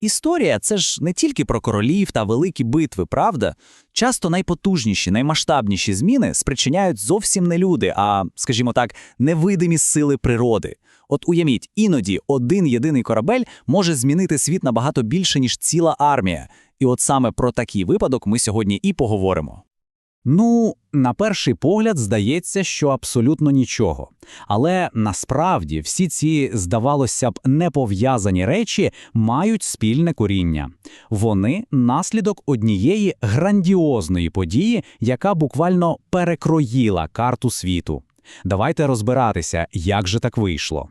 Історія це ж не тільки про королів та великі битви, правда? Часто найпотужніші, наймасштабніші зміни спричиняють зовсім не люди, а, скажімо так, невидимі сили природи. От уявіть, іноді один єдиний корабель може змінити світ набагато більше, ніж ціла армія. І от саме про такий випадок ми сьогодні і поговоримо. Ну, на перший погляд здається, що абсолютно нічого. Але насправді всі ці, здавалося б, непов'язані речі мають спільне коріння. Вони наслідок однієї грандіозної події, яка буквально перекроїла карту світу. Давайте розбиратися, як же так вийшло.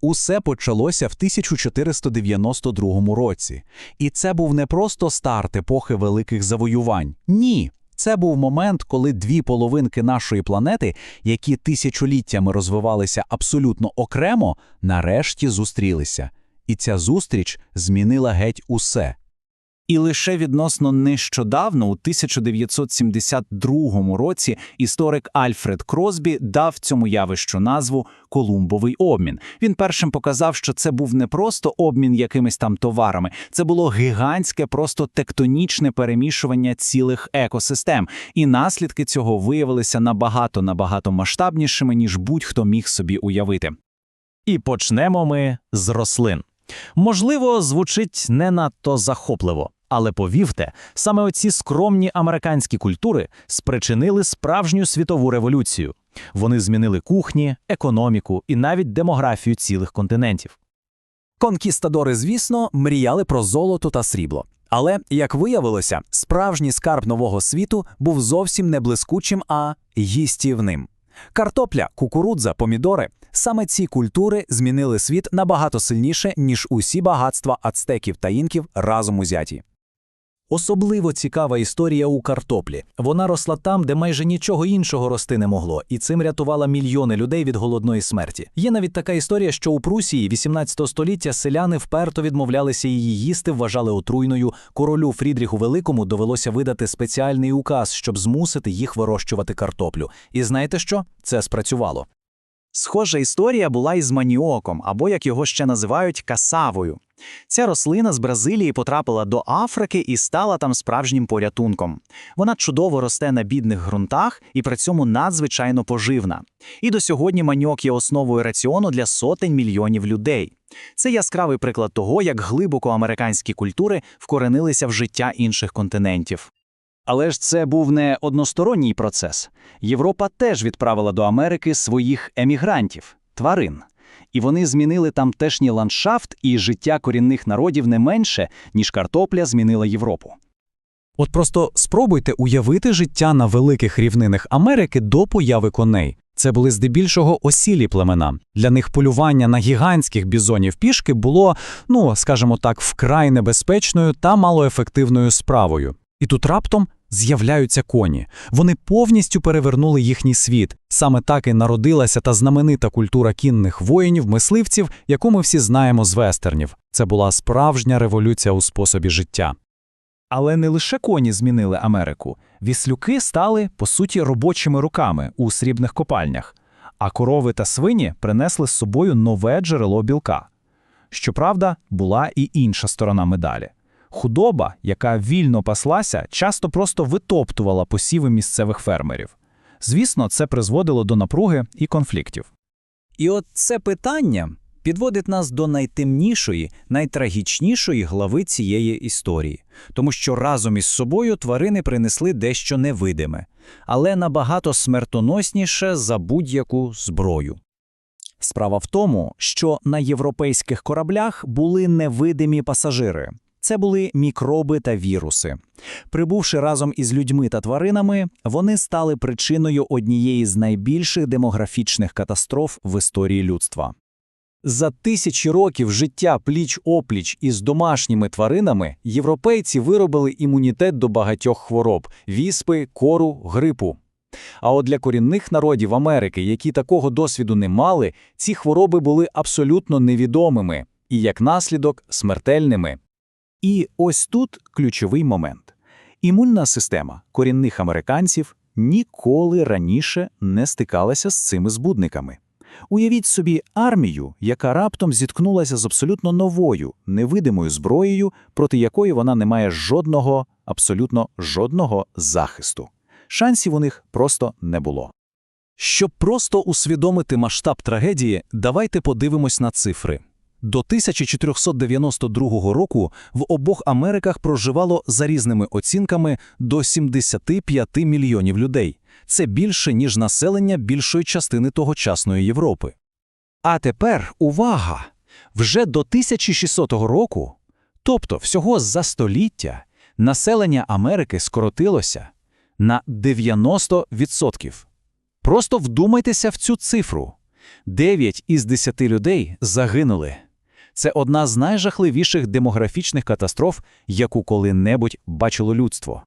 Усе почалося в 1492 році. І це був не просто старт епохи великих завоювань. Ні. Це був момент, коли дві половинки нашої планети, які тисячоліттями розвивалися абсолютно окремо, нарешті зустрілися. І ця зустріч змінила геть усе. І лише відносно нещодавно, у 1972 році, історик Альфред Кросбі дав цьому явищу назву Колумбовий обмін. Він першим показав, що це був не просто обмін якимись там товарами, це було гігантське, просто тектонічне перемішування цілих екосистем. І наслідки цього виявилися набагато набагато масштабнішими, ніж будь-хто міг собі уявити. І почнемо ми з рослин. Можливо, звучить не надто захопливо, але повірте, саме оці скромні американські культури спричинили справжню світову революцію. Вони змінили кухні, економіку і навіть демографію цілих континентів. Конкістадори, звісно, мріяли про золото та срібло. Але, як виявилося, справжній скарб нового світу був зовсім не блискучим, а їстівним. Картопля, кукурудза, помідори саме ці культури змінили світ набагато сильніше, ніж усі багатства ацтеків та інків разом узяті. Особливо цікава історія у картоплі. Вона росла там, де майже нічого іншого рости не могло, і цим рятувала мільйони людей від голодної смерті. Є навіть така історія, що у Прусії 18 століття селяни вперто відмовлялися її їсти, вважали отруйною. Королю Фрідріху Великому довелося видати спеціальний указ, щоб змусити їх вирощувати картоплю. І знаєте що? Це спрацювало. Схожа історія була із маніоком, або як його ще називають касавою. Ця рослина з Бразилії потрапила до Африки і стала там справжнім порятунком. Вона чудово росте на бідних ґрунтах і при цьому надзвичайно поживна. І до сьогодні маніок є основою раціону для сотень мільйонів людей. Це яскравий приклад того, як глибоко американські культури вкоренилися в життя інших континентів. Але ж це був не односторонній процес. Європа теж відправила до Америки своїх емігрантів тварин. І вони змінили тамтешній ландшафт і життя корінних народів не менше, ніж картопля змінила Європу. От просто спробуйте уявити життя на великих рівнинах Америки до появи коней. Це були здебільшого осілі племена. Для них полювання на гігантських бізонів пішки було, ну скажімо так, вкрай небезпечною та малоефективною справою. І тут раптом з'являються коні. Вони повністю перевернули їхній світ. Саме так і народилася та знаменита культура кінних воїнів, мисливців, яку ми всі знаємо з вестернів. Це була справжня революція у способі життя. Але не лише коні змінили Америку. Віслюки стали, по суті, робочими руками у срібних копальнях, а корови та свині принесли з собою нове джерело білка. Щоправда, була і інша сторона медалі. Худоба, яка вільно паслася, часто просто витоптувала посіви місцевих фермерів. Звісно, це призводило до напруги і конфліктів. І от це питання підводить нас до найтемнішої, найтрагічнішої глави цієї історії, тому що разом із собою тварини принесли дещо невидиме, але набагато смертоносніше за будь-яку зброю. Справа в тому, що на європейських кораблях були невидимі пасажири. Це були мікроби та віруси. Прибувши разом із людьми та тваринами, вони стали причиною однієї з найбільших демографічних катастроф в історії людства. За тисячі років життя пліч-опліч із домашніми тваринами європейці виробили імунітет до багатьох хвороб віспи, кору, грипу. А от для корінних народів Америки, які такого досвіду не мали, ці хвороби були абсолютно невідомими і, як наслідок, смертельними. І ось тут ключовий момент. Імунна система корінних американців ніколи раніше не стикалася з цими збудниками. Уявіть собі армію, яка раптом зіткнулася з абсолютно новою, невидимою зброєю, проти якої вона не має жодного, абсолютно жодного захисту. Шансів у них просто не було. Щоб просто усвідомити масштаб трагедії, давайте подивимось на цифри. До 1492 року в обох Америках проживало за різними оцінками до 75 мільйонів людей. Це більше, ніж населення більшої частини тогочасної Європи. А тепер увага! Вже до 1600 року, тобто всього за століття, населення Америки скоротилося на 90%. Просто вдумайтеся в цю цифру. 9 із 10 людей загинули. Це одна з найжахливіших демографічних катастроф, яку коли-небудь бачило людство.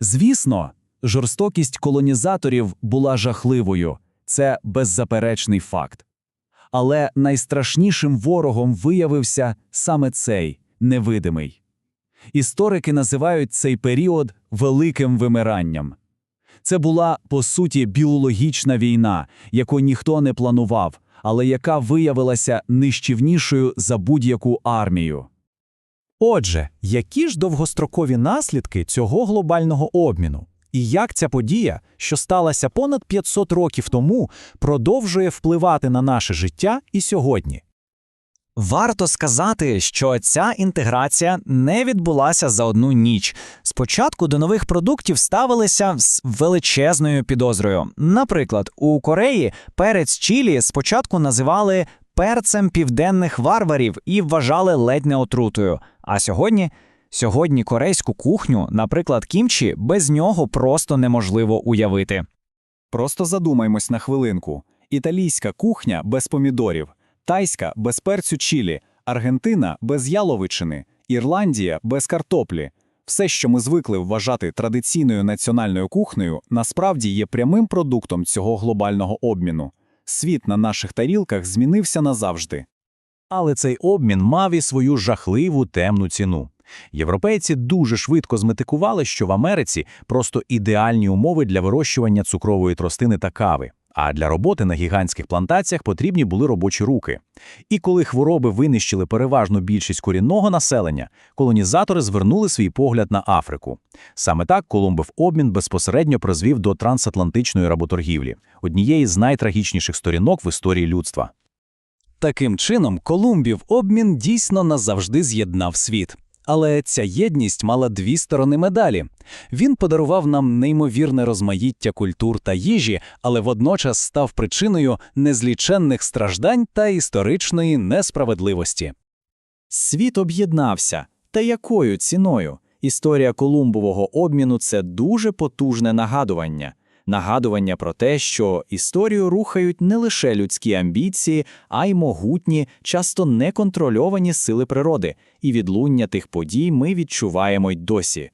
Звісно, жорстокість колонізаторів була жахливою, це беззаперечний факт. Але найстрашнішим ворогом виявився саме цей невидимий. Історики називають цей період великим вимиранням. Це була, по суті, біологічна війна, яку ніхто не планував, але яка виявилася нищівнішою за будь-яку армію. Отже, які ж довгострокові наслідки цього глобального обміну? І як ця подія, що сталася понад 500 років тому, продовжує впливати на наше життя і сьогодні? Варто сказати, що ця інтеграція не відбулася за одну ніч. Спочатку до нових продуктів ставилися з величезною підозрою. Наприклад, у Кореї перець чілі спочатку називали перцем південних варварів і вважали ледь не отрутою. А сьогодні, сьогодні корейську кухню, наприклад, кімчі, без нього просто неможливо уявити. Просто задумаймось на хвилинку. Італійська кухня без помідорів, тайська без перцю чілі, Аргентина без яловичини, Ірландія без картоплі. Все, що ми звикли вважати традиційною національною кухнею, насправді є прямим продуктом цього глобального обміну. Світ на наших тарілках змінився назавжди. Але цей обмін мав і свою жахливу темну ціну. Європейці дуже швидко зметикували, що в Америці просто ідеальні умови для вирощування цукрової тростини та кави, а для роботи на гігантських плантаціях потрібні були робочі руки. І коли хвороби винищили переважну більшість корінного населення, колонізатори звернули свій погляд на Африку. Саме так Колумбов обмін безпосередньо призвів до трансатлантичної работоргівлі, однієї з найтрагічніших сторінок в історії людства. Таким чином, Колумбів обмін дійсно назавжди з'єднав світ. Але ця єдність мала дві сторони медалі. Він подарував нам неймовірне розмаїття культур та їжі, але водночас став причиною незліченних страждань та історичної несправедливості. Світ об'єднався. Та якою ціною? Історія Колумбового обміну це дуже потужне нагадування. Нагадування про те, що історію рухають не лише людські амбіції, а й могутні, часто неконтрольовані сили природи, і відлуння тих подій ми відчуваємо й досі.